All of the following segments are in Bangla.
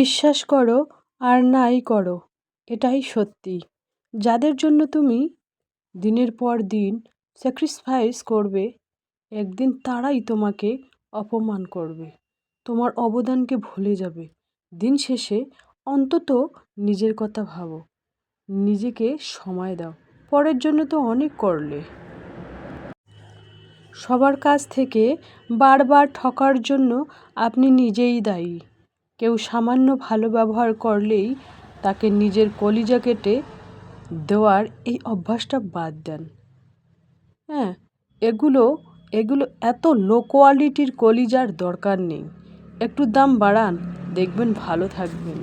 বিশ্বাস করো আর নাই করো, এটাই সত্যি। যাদের জন্য তুমি দিনের পর দিন স্যাক্রিফাইস করবে, একদিন তারাই তোমাকে অপমান করবে, তোমার অবদানকে ভুলে যাবে। দিন শেষে অন্তত নিজের কথা ভাবো, নিজেকে সময় দাও, পরের জন্য তো অনেক করলে। সবার কাছ থেকে বারবার ঠকার জন্য আপনি নিজেই দায়ী। কেউ সামান্য ভালো ব্যবহার করলেই তাকে নিজের কলিজা কেটে দেওয়ার এই অভ্যাসটা বাদ দেন। হ্যাঁ এগুলো এগুলো এত লো কোয়ালিটির কলিজার দরকার নেই। একটু দাম বাড়ান, দেখবেন ভালো থাকবেন।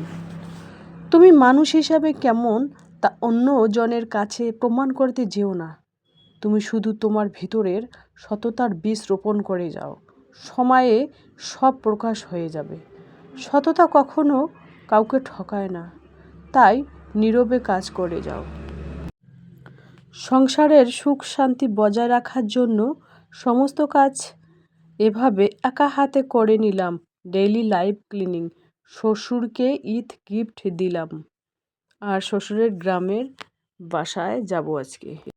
তুমি মানুষ হিসাবে কেমন তা অন্য জনের কাছে প্রমাণ করতে যেও না। তুমি শুধু তোমার ভিতরের সততার বীজ রোপণ করে যাও। সময়ে সব প্রকাশ হয়ে যাবে। সততা কখনো কাউকে ঠকায় না। তাই নীরবে কাজ করে যাও। সংসারের সুখ শান্তি বজায় রাখার জন্য সমস্ত কাজ এভাবে একা হাতে করে নিলাম। Daily life cleaning. শ্বশুরকে ঈদ গিফট দিলাম। আর শ্বশুরের গ্রামের বাসায় যাব আজকে।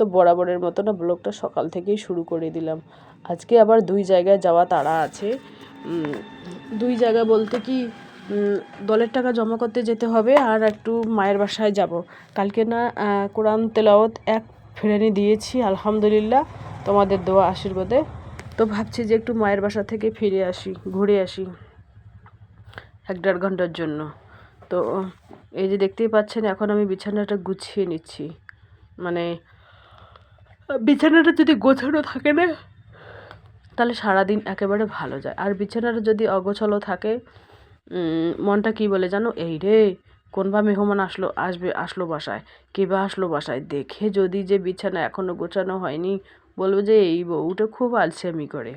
তো বরাবরের মতো না, ব্লগটা সকাল থেকেই শুরু করে দিলাম। আজকে আবার দুই জায়গায় যাওয়া তাড়া আছে। দুই জায়গা বলতে কি দলের টাকা জমা করতে যেতে হবে আর একটু মায়ের বাসায় যাব। কালকে না কোরআন তেলাওত এক ফেরানি দিয়েছি, আলহামদুলিল্লাহ। তোমাদের দোয়া আশীর্বাদে। তো ভাবছি যে একটু মায়ের বাসা থেকে ফিরে আসি, ঘুরে আসি এক দেড় ঘণ্টার জন্য। তো, এই যে দেখতেই পাচ্ছেন, এখন আমি বিছানাটা গুছিয়ে নিচ্ছি। মানে বিছানাটা যদি গোছানো থাকে না, তাহলে সারাদিন একেবারে ভালো যায়। আর বিছানাটা যদি অগোছালো থাকে মনটা কি বলে জানো? এই রে কোন বা মেহমান আসলো, আসবে, আসলো বাসায় কে বা আসলো বাসায়, দেখে যদি যে বিছানা এখনও গোছানো হয়নি, বলব যে এই বউটা খুব আলসেমি করে।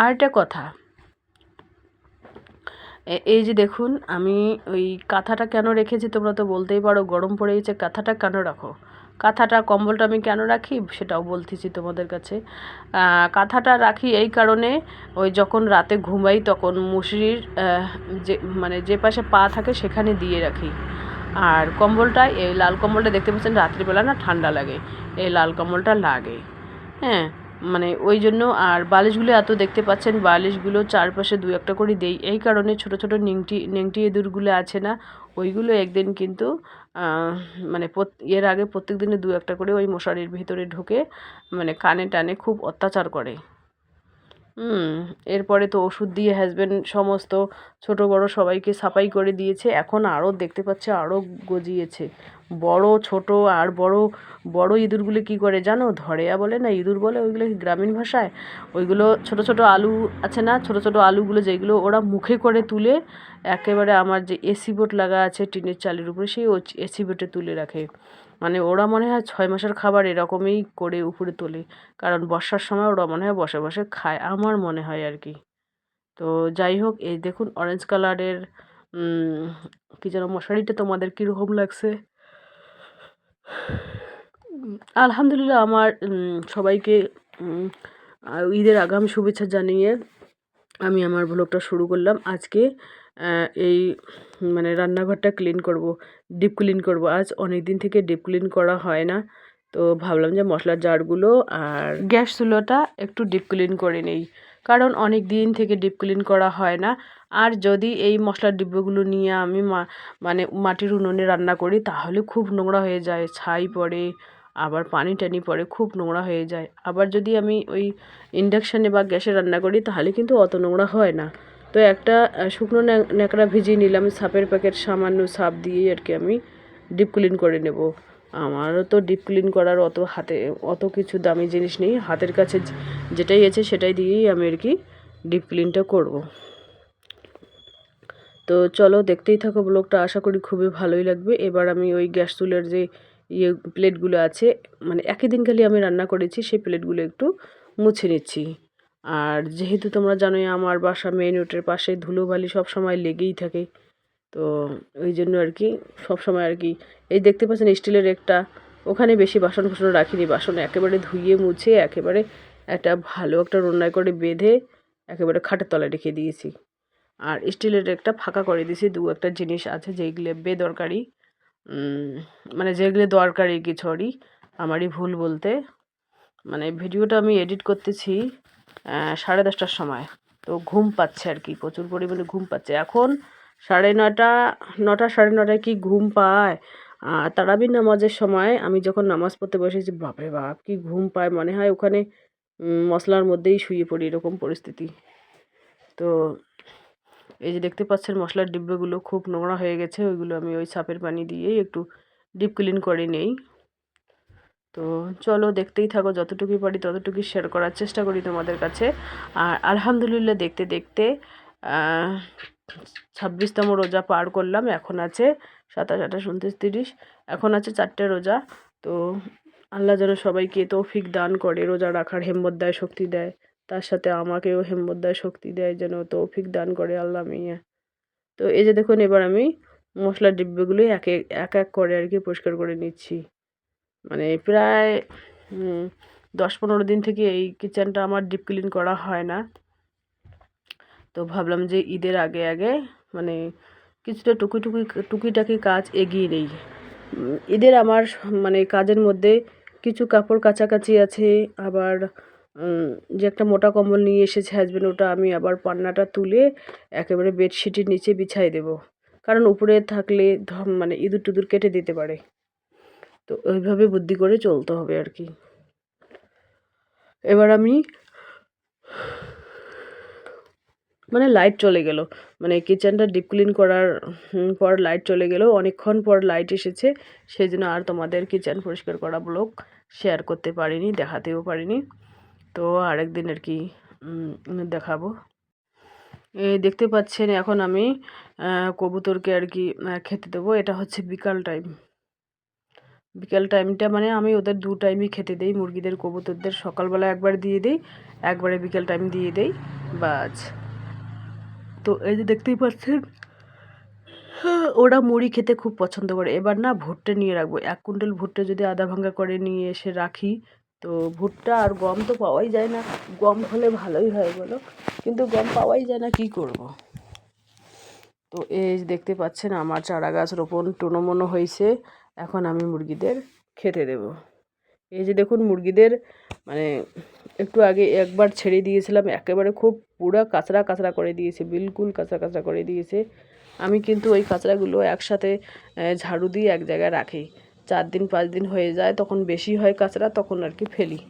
আর একটা কথা এই যে দেখুন, আমি ওই কাঁথাটা কেন রেখেছি তোমরা তো বলতেই পারো, গরম পড়ে গেছে, কাঁথাটা কেন রাখো? কাঁথাটা কম্বলটা আমি কেন রাখি সেটাও বলতেছি তোমাদের কাছে। কাঁথাটা রাখি এই কারণে ওই যখন রাতে ঘুমাই তখন মুসরির যে মানে যে পাশে পা থাকে সেখানে দিয়ে রাখি। আর কম্বলটা, এই লাল কম্বলটা দেখতে পাচ্ছেন রাত্রিবেলা না ঠান্ডা লাগে, এই লাল কম্বলটা লাগে। হ্যাঁ মানে ওই জন্য আর বালিশগুলো এত দেখতে পাচ্ছেন, বালিশগুলো চারপাশে দু একটা করে দেই। এই কারণে ছোট ছোট নিংটি, নেংটি ইঁদুরগুলো আছে না, ওইগুলো একদিন কিন্তু মানে এর আগে প্রত্যেক দিনে দু একটা করে ওই মশারির ভিতরে ঢুকে মানে কানে টানে খুব অত্যাচার করে। হুম, এরপরে তো ওষুধ দিয়ে হাজব্যান্ড সমস্ত ছোট বড় সবাইকে সাফাই করে দিয়েছে, এখন আরও দেখতে পাচ্ছে আরও গজিয়েছে। বড়, ছোট আর বড় বড় ইঁদুরগুলো কি করে জানো? ধরেয়া বলে না, ইঁদুর বলে ওইগুলো গ্রামীণ ভাষায়? ওইগুলো ছোট ছোট আলু আছে না? ছোট ছোট আলুগুলো যেগুলো ওরা মুখে করে তুলে একেবারে আমার যে এসি বোট লাগা আছে টিনের চালের উপরে, সেই এসি বোটে তুলে রাখে। মানে ওরা মনে হয় ছয় মাসের খাবার এরকমই করে উপরে তোলে। কারণ বর্ষার সময় ওরা মনে হয় বসে বসে খায়, আমার মনে হয় আর কি। তো যাই হোক, এই দেখুন অরেঞ্জ কালারের কী যেন মশারিটা তোমাদের কীরকম লাগছে। আলহামদুলিল্লাহ আমার সবাইকে ঈদের আগাম শুভেচ্ছা জানিয়ে আমি আমার ব্লগটা শুরু করলাম। আজকে এই মানে রান্নাঘরটা ক্লিন করব ডিপ ক্লিন করব। আজ অনেক দিন থেকে ডিপ ক্লিন করা হয় না, তো ভাবলাম যে মশলার জারগুলো আর গ্যাস চুলোটা একটু ডিপ ক্লিন করে নেই। কারণ অনেক দিন থেকে ডিপ ক্লিন করা হয় না। আর যদি এই মশলার ডিব্বগুলো নিয়ে আমি মানে মাটির উনুনে রান্না করি, তাহলে খুব নোংরা হয়ে যায়। ছাই পড়ে, আবার পানি টানি পড়ে, খুব নোংরা হয়ে যায়। আবার যদি আমি ওই ইন্ডাকশানে বা গ্যাসে রান্না করি, তাহলে কিন্তু অত নোংরা হয় না। তো একটা শুকনো ন্যাকড়া ভিজিয়ে নিলাম, সাপের প্যাকেট সামান্য সাপ দিয়েই আর কি আমি ডিপ ক্লিন করে নেব। আমারও তো ডিপ ক্লিন করার অত হাতে, অত কিছু দামি জিনিস নেই। হাতের কাছে যেটাই আছে সেটাই দিয়েই আমি আর কি ডিপ ক্লিনটা করব। তো চলো দেখতেই থাকো ব্লগটা আশা করি খুবই ভালোই লাগবে। এবার আমি ওই গ্যাস চুলের যে ইয়ে প্লেটগুলো আছে মানে একই দিন খালি আমি রান্না করেছি, সেই প্লেটগুলো একটু মুছে নিচ্ছি। আর যেহেতু তোমরা জানোই, আমার বাসা মেন রোডের পাশে ধুলোবালি সব সময় লেগেই থাকে। তো ওই জন্য আর কি সব সময় আর কি, এই দেখতে পাচ্ছেন স্টিলের একটা, ওখানে বেশি বাসন কুসন রাখিনি, বাসন একেবারে ধুয়ে মুছে, একেবারে একটা ভালো একটা রন্নায় করে বেঁধে, একেবারে খাটের তলায় রেখে দিয়েছি। আর স্টিলের একটা ফাঁকা করে দিয়েছি, দু একটা জিনিস আছে যেগুলো বেদরকারি মানে যেগুলো দরকারি কি সরি আমারই ভুল বলতে। মানে ভিডিওটা আমি এডিট করতেছি সাড়ে দশটার সময়, তো ঘুম পাচ্ছে আর কি, প্রচুর পরিমাণে ঘুম পাচ্ছে। এখন সাড়ে নটা নটা সাড়ে নটায় কি ঘুম পায়? আর তারাবির নামাজের সময় আমি যখন নামাজ পড়তে বসেছি বাপরে বাপ, কি ঘুম পায়? মনে হয় ওখানে মশলার মধ্যেই শুয়ে পড়ি এরকম পরিস্থিতি। তো এই যে দেখতে পাচ্ছেন মশলার ডিব্বাগুলো খুব নোংরা হয়ে গেছে, ওইগুলো আমি ওই সাপের পানি দিয়েই একটু ডিপ ক্লিন করে নেই। তো চলো দেখতেই থাকো যতটুকুই পারি ততটুকুই শেয়ার করার চেষ্টা করি তোমাদের কাছে। আর আলহামদুলিল্লাহ দেখতে দেখতে ছাব্বিশতম রোজা পার করলাম, এখন আছে সাতাশ, আঠাশ, উনত্রিশ, তিরিশ, এখন আছে চারটে রোজা। তো আল্লাহ যেন সবাইকে তৌফিক দান করে, রোজা রাখার হেম্মত দেয়, শক্তি দেয়। তার সাথে আমাকেও হেম্মত দেয়, শক্তি দেয়, যেন তৌফিক দান করে আল্লাহ মিয়া। তো এই যে দেখুন, এবার আমি মশলার ডিব্বাগুলো এক এক এক এক করে আর কি পরিষ্কার করে নিচ্ছি। মানে প্রায় দশ, পনেরো দিন থেকে এই কিচেনটা আমার ডিপ ক্লিন করা হয় না। তো ভাবলাম যে ঈদের আগে আগে মানে কিছুটা টুকি টুকি, টুকিটাকি কাজ এগিয়ে নেই। ঈদের আমার মানে কাজের মধ্যে কিছু কাপড় কাছাকাছি আছে, আবার যে একটা মোটা কম্বল নিয়ে এসেছে হাজবেন্ড ওটা আমি আবার পান্নাটা তুলে একেবারে বেডশিটের নিচে বিছাই দেবো। কারণ উপরে থাকলে মানে ইঁদুর টুদুর কেটে দিতে পারে। তো ওইভাবে বুদ্ধি করে চলতে হবে আর কি। এবার আমি মানে লাইট চলে গেল। মানে কিচেনটা ডিপ ক্লিন করার পর লাইট চলে গেল। অনেকক্ষণ পর লাইট এসেছে। সেই জন্য আর তোমাদের কিচেন পরিষ্কার করা ব্লগ শেয়ার করতে পারিনি, দেখাতেও পারিনি। তো আরেকদিন আর কি দেখাবো। দেখতে পাচ্ছেন এখন আমি কবুতরকে আর কি খেতে দেবো। এটা হচ্ছে বিকাল টাইম বিকাল টাইমটা মানে আমি ওদের দু টাইমই খেতে দেই। মুরগিদের, কবুতরদের সকালবেলা একবার দিয়ে দিই, একবারে বিকেল টাইম দিয়ে দেই। বাজ তো এই যে দেখতেই পাচ্ছেন, ওরা মুড়ি খেতে খুব পছন্দ করে। এবার না ভুট্টা নিয়ে রাখব। এক কুইন্টাল ভুট্টা যদি আধা ভাঙ্গা করে নিয়ে এসে রাখি, তো ভুট্টা আর গম তো পাওয়াই যায় না। গম হলে ভালোই হয় বলো। কিন্তু গম পাওয়াই যায় না, কি করব। তো এই যে দেখতে পাচ্ছেন, আমার চারা গাছ রোপণ টুনোমনো হয়েছে। এখন আমি মুরগিদের খেতে দেব। এই যে দেখুন, মুরগিদের মানে একটু আগে একবার ছেড়ে দিয়েছিলাম, একেবারে খুব পুরো কাঁচরা কাঁচরা করে দিয়েছে, বিলকুল কাঁচরা কাঁচরা করে দিয়েছে। আমি কিন্তু ওই কাঁচরাগুলো একসাথে ঝাড়ু দিয়ে এক জায়গায় রাখি। চার দিন, পাঁচ দিন হয়ে যায়, তখন বেশি হয় কাঁচরা, তখন আর কি ফেলি।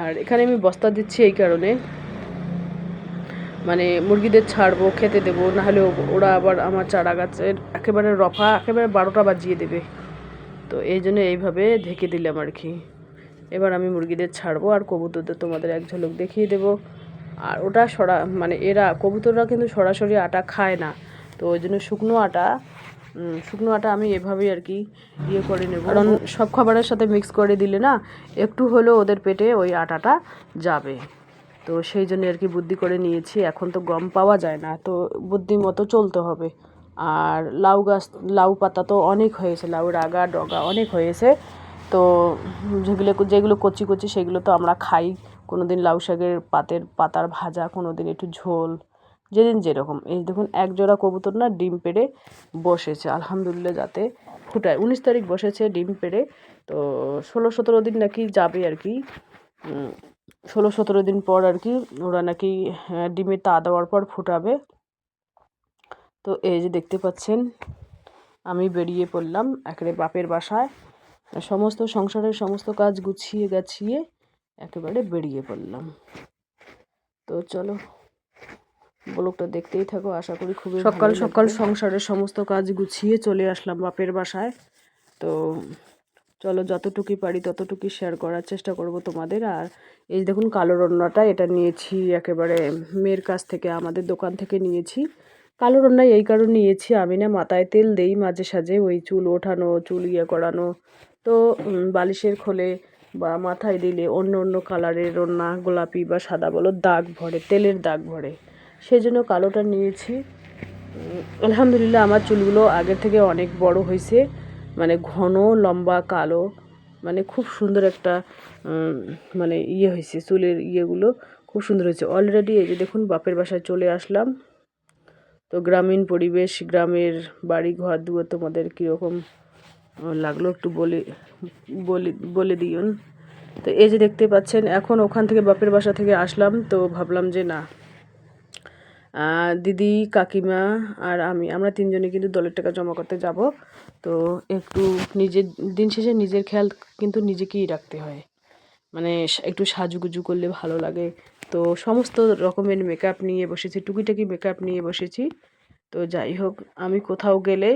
আর এখানে আমি বস্তা দিচ্ছি এই কারণে। মানে মুরগিদের ছাড়বো, খেতে দেবো, নাহলে ওরা আবার আমার চারা গাছের একেবারে রফা, একেবারে বারোটা বাজিয়ে দেবে। তো এই জন্য এইভাবে ঢেকে দিলাম আর কি। এবার আমি মুরগিদের ছাড়বো আর কবুতরদের তোমাদের এক ঝলক দেখিয়ে দেবো। আর ওটা সরা মানে এরা, কবুতররা কিন্তু সরাসরি আটা খায় না। তো ওই জন্য শুকনো আটা শুকনো আটা আমি এভাবেই আর কি ইয়ে করে নেব। কারণ সব খাবারের সাথে মিক্স করে দিলে না, একটু হলেও ওদের পেটে ওই আটাটা যাবে। তো সেই জন্য আর কি বুদ্ধি করে নিয়েছি। এখন তো গম পাওয়া যায় না, তো বুদ্ধি মতো চলতে হবে। আর লাউ গাছ, লাউ পাতা তো অনেক হয়েছে লাউ রাগা ডগা অনেক হয়েছে। তো যেগুলো যেগুলো কচি কচি সেগুলো তো আমরা খাই। কোনো দিন লাউ শাকের পাতের পাতার ভাজা কোনো দিন একটু ঝোল যেদিন যেরকম। এই দেখুন এক জোড়া কবুতর না ডিম পেড়ে বসেছে আলহামদুলিল্লাহ যাতে ফুটায়। উনিশ তারিখ বসেছে ডিম পেড়ে তো ষোলো সতেরো দিন নাকি যাবে আর কি। ষোলো সতেরো দিন পর আর কি ওরা নাকি আহ, ডিমে তা দেওয়ার পর ফুটাবে। তো এই যে দেখতে পাচ্ছেন আমি বেরিয়ে পড়লাম একেবারে বাপের বাসায়। সমস্ত সংসারের সমস্ত কাজ গুছিয়ে গাছিয়ে একেবারে বেরিয়ে পড়লাম। তো চলো ব্লগটা দেখতেই থাকো আশা করি খুবই সকাল সকাল সংসারের সমস্ত কাজ গুছিয়ে চলে আসলাম বাপের বাসায়। তো চলো যতটুকুই পারি ততটুকুই শেয়ার করার চেষ্টা করব তোমাদের। আর এই দেখুন কালো রান্নাটা এটা নিয়েছি একেবারে মেয়ের কাছ থেকে আমাদের দোকান থেকে নিয়েছি। কালো রান্নায় এই কারণে নিয়েছি আমি না মাথায় তেল দেই মাঝে সাঝে ওই চুল ওঠানো চুল ইয়ে করানো তো বালিশের খোলে বা মাথায় দিলে অন্য অন্য কালারের না গোলাপি বা সাদা বলো, দাগ ভরে, তেলের দাগ ভরে। সেই জন্য কালোটা নিয়েছি। আলহামদুলিল্লাহ আমার চুলগুলো আগের থেকে অনেক বড় হয়েছে। মানে ঘন, লম্বা, কালো মানে খুব সুন্দর একটা মানে ইয়ে হয়েছে, চুলের ইয়েগুলো খুব সুন্দর হয়েছে। অলরেডি এই যে দেখুন, বাপের বাসায় চলে আসলাম। তো গ্রামীণ পরিবেশ, গ্রামের বাড়ি ঘর দুয়ার তোমাদের কীরকম লাগল, একটু বলে বলে বলে দিউন তো এই যে দেখতে পাচ্ছেন, এখন ওখান থেকে বাপের বাসা থেকে আসলাম, তো ভাবলাম যে না। দিদি, কাকিমা আর আমি, আমরা তিনজনে কিন্তু দলের টাকা জমা করতে যাব। তো একটু নিজের, দিন শেষে নিজের খেয়াল কিন্তু নিজেকেই রাখতে হয়। মানে একটু সাজুগুজু করলে ভালো লাগে। তো সমস্ত রকমের মেকআপ নিয়ে বসেছি, টুকিটাকি মেকআপ নিয়ে বসেছি। তো যাই হোক, আমি কোথাও গেলে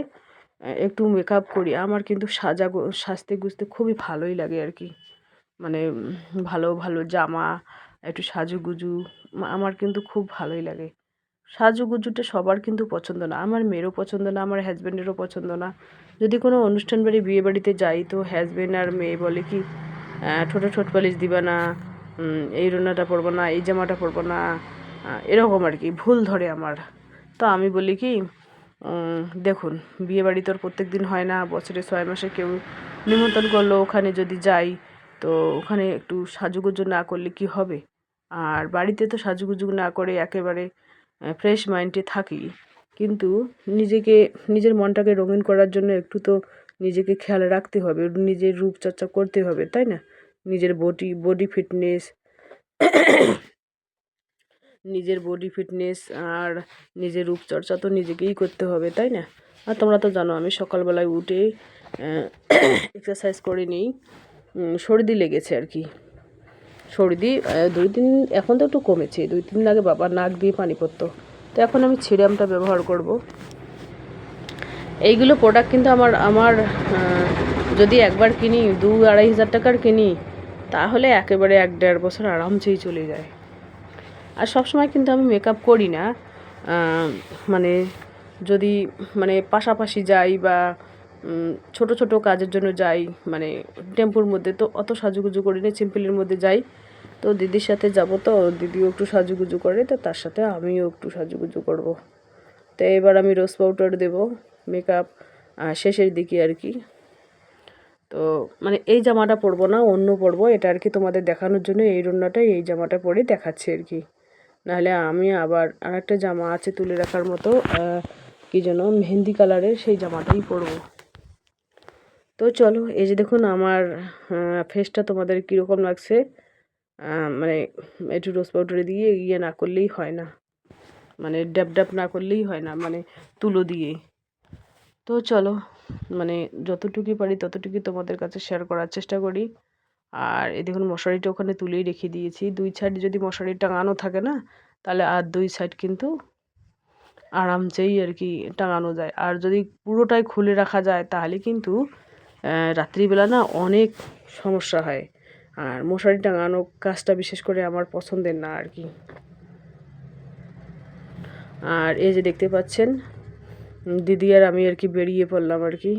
একটু মেকআপ করি, আমার কিন্তু সাজা সাজতে গুজতে খুবই ভালোই লাগে আর কি। মানে ভালো ভালো জামা, একটু সাজুগুজু আমার কিন্তু খুব ভালোই লাগে। সাজুগুজুটা সবার কিন্তু পছন্দ না, আমার মেয়েরও পছন্দ না, আমার হাজব্যান্ডেরও পছন্দ না। যদি কোনো অনুষ্ঠান বাড়ি, বিয়ে বাড়িতে যাই, তো হাজব্যান্ড আর মেয়ে বলে কি ঠোঁটে, ঠোঁট পালিশ দিবা না এই রোনাটা পরবো না, এই জামাটা পরবো না এরকম আর কি, ভুল ধরে আমার। তো আমি বলি কি দেখুন বিয়ে বাড়ি তো আর প্রত্যেক দিন হয় না, বছরে ছয় মাসে কেউ নিমন্ত্রণ করল, ওখানে যদি যাই, তো ওখানে একটু সাজুগুজু না করলে কি হবে? আর বাড়িতে তো সাজুগুজু না করে একেবারে ফ্রেশ মাইন্ডে থাকি। কিন্তু নিজেকে, নিজের মনটাকে রঙিন করার জন্য একটু তো নিজেকে খেয়াল রাখতে হবে, নিজের রূপচর্চা করতে হবে, তাই না? নিজের বডি বডি ফিটনেস নিজের বডি ফিটনেস আর নিজের রূপচর্চা তো নিজেকেই করতে হবে, তাই না? আর তোমরা তো জানো, আমি সকালবেলায় উঠে এক্সারসাইজ করে নিই সর্দি লেগেছে আর কি। সর্দি দুই দিন এখন তো একটু কমেছে, দুই তিন দিন আগে বাবা নাক দিয়ে পানি পড়তো। তো এখন আমি সিরামটা ব্যবহার করব। এইগুলো প্রোডাক্ট কিন্তু আমার আমার যদি একবার কিনি, দু আড়াই হাজার টাকার কিনি, তাহলে একেবারে এক দেড় বছর আরামসেই চলে যায়। আর সবসময় কিন্তু আমি মেকআপ করি না। মানে যদি মানে পাশাপাশি যাই বা ছোট ছোট কাজের জন্য যাই মানে টেম্পুর মধ্যে তো অত সাজুগুজু করি না, সিম্পলের মধ্যে যাই। তো দিদির সাথে যাব তো, দিদিও একটু সাজুগুজু করে, তো তার সাথে আমিও একটু সাজুগুজু করব। তো এবার আমি রোজ পাউডার দেবো মেকআপ শেষের দিকে আর কি। তো মানে এই জামাটা পরবো না, অন্য পরবো, এটা আর কি তোমাদের দেখানোর জন্য এই রান্নাটাই এই জামাটা পরে দেখাচ্ছি আর কি। নাহলে আমি আবার আরেকটা জামা আছে তুলে রাখার মতো কি যেন মেহেন্দি কালারের সেই জামাটাই পরবো। তো চলো, এই যে দেখুন আমার ফেসটা তোমাদের কীরকম লাগছে মানে একটু রোজ পাউডারে দিয়ে ইয়ে না করলেই হয় না মানে ড্যাব ড্যাব না করলেই হয় না মানে তুলো দিয়ে। তো চলো মানে যতটুকু পারি ততটুকু তোমাদের কাছে শেয়ার করার চেষ্টা করি। আর এই দেখুন মশারিটা ওখানে তুলেই রেখে দিয়েছি। দুই সাইড যদি মশারি টাঙানো থাকে না, তাহলে আর দুই সাইড কিন্তু আরামসেই আর কি টাঙানো যায়। আর যদি পুরোটাই খুলে রাখা যায়, তাহলে কিন্তু রাত্রিবেলা না অনেক সমস্যা হয়। আর মশারি টাঙানো কাজটা বিশেষ করে আমার পছন্দের না আর কি। আর এই যে দেখতে পাচ্ছেন, দিদি আর আমি আর কি বেরিয়ে পড়লাম আর কি।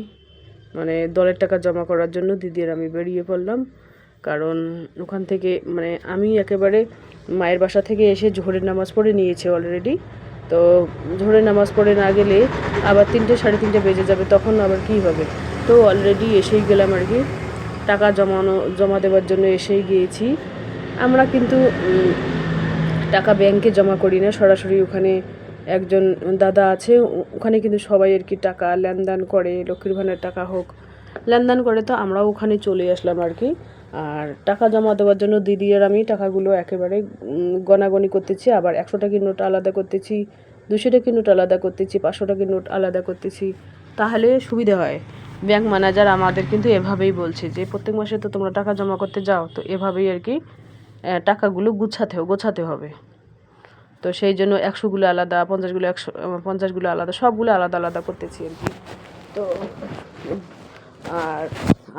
মানে দলের টাকা জমা করার জন্য দিদি আর আমি বেরিয়ে পড়লাম। কারণ ওখান থেকে মানে আমি একেবারে মায়ের বাসা থেকে এসে জোহরের নামাজ পড়ে নিয়েছি অলরেডি তো জোহরের নামাজ পড়ে না গেলে আবার তিনটে, সাড়ে তিনটে বেজে যাবে, তখন আবার কি হবে? তো অলরেডি এসেই গেলাম আর কি। টাকা জমানো, জমা দেওয়ার জন্য এসেই গিয়েছি। আমরা কিন্তু টাকা ব্যাংকে জমা করি না। সরাসরি ওখানে একজন দাদা আছে ওখানে কিন্তু সবাই আর কি টাকা, লেনদেন করে, লক্ষ্মীর ভাণ্ডার টাকা হোক। লেনদেন করে তো আমরাও ওখানে চলে আসলাম আর কি। টাকা জমা দেওয়ার জন্য দিদি আর আমি টাকাগুলো একেবারে গণাগণি করতেছি, আবার একশো টাকার নোট আলাদা করতেছি দুশো টাকার নোট আলাদা করতেছি পাঁচশো টাকার নোট আলাদা করতেছি, তাহলে সুবিধা হয়। ব্যাংক ম্যানেজার আমাদের কিন্তু এভাবেই বলছে যে, প্রত্যেক মাসে তো তোমরা টাকা জমা করতে যাও। তো এভাবেই আর কি টাকাগুলো গুছাতে গোছাতে হবে। তো সেই জন্য একশোগুলো আলাদা, পঞ্চাশগুলো একশো, পঞ্চাশগুলো আলাদা, সবগুলো আলাদা আলাদা করতেছি আর কি। তো আর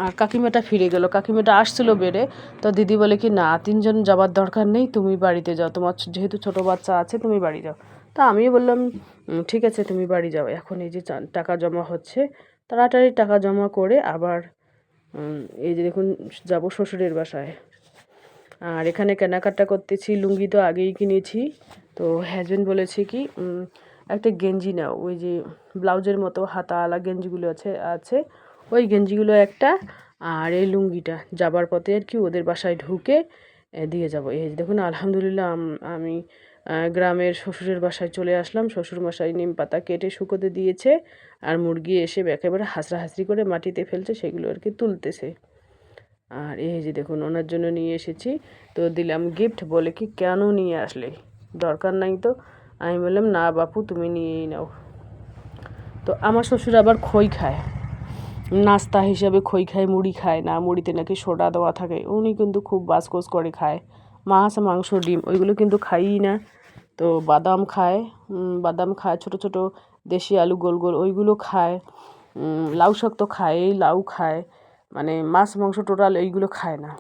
আর কাকিমাটা ফিরে গেল। কাকিমাটা আসছিল বেড়ে। তো দিদি বলে কি, না, তিনজন যাবার দরকার নেই, তুমি বাড়িতে যাও। তোমার যেহেতু ছোটো বাচ্চা আছে, তুমি বাড়ি যাও। তা আমিও বললাম ঠিক আছে, তুমি বাড়ি যাও। এখন এই যে টাকা জমা হচ্ছে, তাড়াতাড়ি টাকা জমা করে আবার এই যে দেখুন, যাব শ্বশুরের বাসায়। আর এখানে কেনাকাটা করতেছি, লুঙ্গি তো আগেই কিনেছি। তো হাজবেন্ড বলেছে কি একটা গেঞ্জি নাও। ওই যে ব্লাউজের মতো, হাতাওয়ালা গেঞ্জিগুলো আছে আছে। ওই গেঞ্জিগুলো একটা আর এই লুঙ্গিটা। যাবার পথে আর কি ওদের বাসায় ঢুকে দিয়ে যাব। এই যে দেখুন, আলহামদুলিল্লাহ আমি গ্রামের শ্বশুরের বাসায় চলে আসলাম। শ্বশুর মশাই নিম পাতা কেটে শুকোতে দিয়েছে আর মুরগি এসে একেবারে হাসরি করে মাটিতে ফেলছে, সেগুলো আর কি তুলতেছে। আর এই যে দেখুন, ওনার জন্য নিয়ে এসেছি। তো দিলাম গিফট বলে কি, কেন নিয়ে আসলে? দরকার নাই তো? আমি বললাম, না বাপু, তুমি নিয়েই নাও। তো আমার শ্বশুর আবার খই খায়। নাস্তা হিসাবে খই খায়, মুড়ি খায় না, মুড়িতে নাকি সোডা দেওয়া থাকে, উনি কিন্তু খুব বাসকোস করে খায়। মাছ, মাংস, ডিম, ওইগুলো কিন্তু খাইই না। তো বাদাম খায় বাদাম খায়, ছোট ছোট দেশি আলু, গোল গোল, ওইগুলো খায়। লাউ শাক তো খায় লাউ খায় মানে মাছ, মাংস টোটাল এইগুলো খায় না।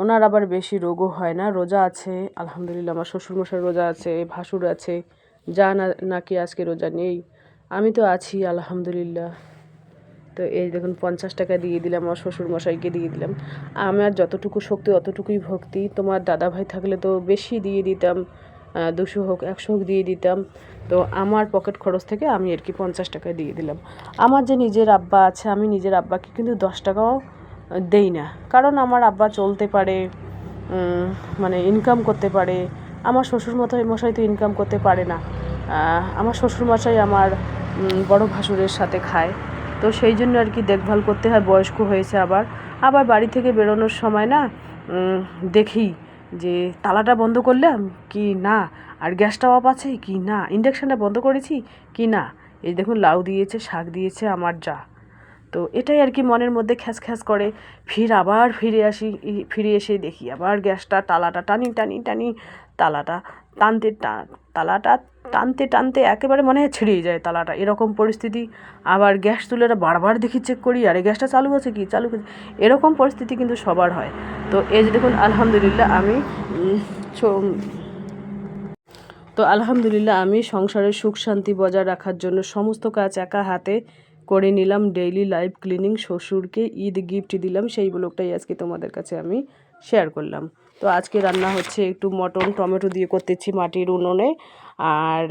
ওনার আবার বেশি রোগও হয় না, রোজা আছে, আলহামদুলিল্লাহ, আমার শ্বশুরমশাই রোজা আছে, ভাসুর আছে, যা না, নাকি আজকে রোজা নেই। আমি তো আছি, আলহামদুলিল্লাহ। তো এই দেখুন, পঞ্চাশ টাকা দিয়ে দিলাম, আমার শ্বশুর মশাইকে দিয়ে দিলাম। আমার যতটুকু শক্তি, অতটুকুই ভক্তি। তোমার দাদা ভাই থাকলে তো বেশি দিয়ে দিতাম দুশো হোক, একশো হোক দিয়ে দিতাম। তো আমার পকেট খরচ থেকে আমি আর কি পঞ্চাশ টাকা দিয়ে দিলাম। আমার যে নিজের আব্বা আছে, আমি নিজের আব্বাকে কিন্তু দশ টাকাও দেই না। কারণ আমার আব্বা চলতে পারে মানে ইনকাম করতে পারে। আমার শ্বশুর মশাই মশাই তো ইনকাম করতে পারে না। আমার শ্বশুর মশাই আমার বড় ভাসুরের সাথে খায়। তো সেই জন্য আর কি দেখভাল করতে হয়, বয়স্ক হয়েছে আবার। আবার বাড়ি থেকে বেরোনোর সময় না দেখি যে তালাটা বন্ধ করলাম কি না, আর গ্যাসটা অফ আছে কি না, ইন্ডাকশানটা বন্ধ করেছি কি না। এই দেখুন, লাউ দিয়েছে, শাক দিয়েছে, আমার যা। তো এটাই আর কি মনের মধ্যে খ্যাস খ্যাস করে। ফির আবার ফিরে আসি ফিরে এসে দেখি আবার গ্যাসটা, তালাটা টানি টানি টানি তালাটা। টানতে তালাটা টানতে টানতে একেবারে মনে হয় যায় তালাটা। এরকম পরিস্থিতি। আবার গ্যাস চুলাটা বারবার দেখি চেক করি, আরে গ্যাসটা চালু আছে কি? চালু আছে। এরকম পরিস্থিতি কিন্তু সবার হয়। তো এই যে দেখুন, আলহামদুলিল্লাহ আমি তো আলহামদুলিল্লাহ আমি সংসারের সুখ শান্তি বজায় রাখার জন্য সমস্ত কাজ একা হাতে করে নিলাম। ডেইলি লাইফ ক্লিনিং শ্বশুরকে ঈদ গিফট দিলাম। সেই ব্লগটাই আজকে তোমাদের কাছে আমি শেয়ার করলাম। তো আজকে রান্না হচ্ছে একটু মটন টমেটো দিয়ে করতেছি মাটির উনুনে। আর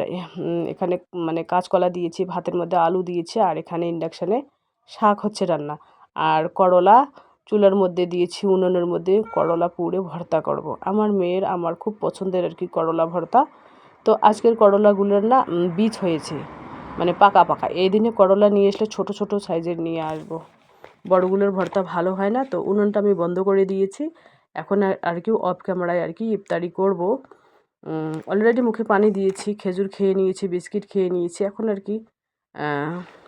এখানে মানে কাঁচকলা দিয়েছি, ভাতের মধ্যে আলু দিয়েছি, আর এখানে ইন্ডাকশানে শাক হচ্ছে রান্না। আর করলা চুলার মধ্যে দিয়েছি, উনুনের মধ্যে করলা পুড়ে ভর্তা করব। আমার মেয়ের, আমার খুব পছন্দের আর কি করলা ভর্তা। তো আজকের করলাগুলোর না বীজ হয়েছে মানে পাকা পাকা। এই দিনে করলা নিয়ে আসলে ছোট ছোট সাইজের নিয়ে আসব। বড়গুলোর ভর্তা ভালো হয় না, তো উনুনটা আমি বন্ধ করে দিয়েছি। এখন আর- কি অফ ক্যামেরায় আর কি ইফতারি করব। অলরেডি মুখে পানি দিয়েছি, খেজুর খেয়ে নিয়েছি, বিস্কিট খেয়ে নিয়েছি, এখন আর কি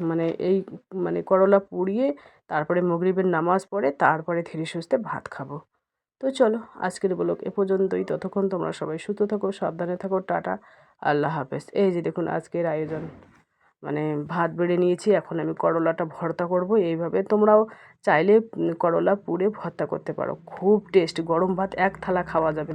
মানে এই মানে করলা পুড়িয়ে তারপরে মগরিবের নামাজ পড়ে তারপরে ধীরে সুস্থে ভাত খাব। তো চলো, আজকের ব্লগ এ পর্যন্তই। ততক্ষণ তোমরা সবাই সুস্থ থাকো, সাবধানে থাকো, টাটা, আল্লাহ হাফেজ। এই যে দেখুন আজকের আয়োজন। মানে ভাত বেড়ে নিয়েছি, এখন আমি করলাটা ভর্তা করব। এইভাবে তোমরাও চাইলে করলা পুড়ে ভর্তা করতে পারো। খুব টেস্ট গরম ভাত এক থালা খাওয়া যাবে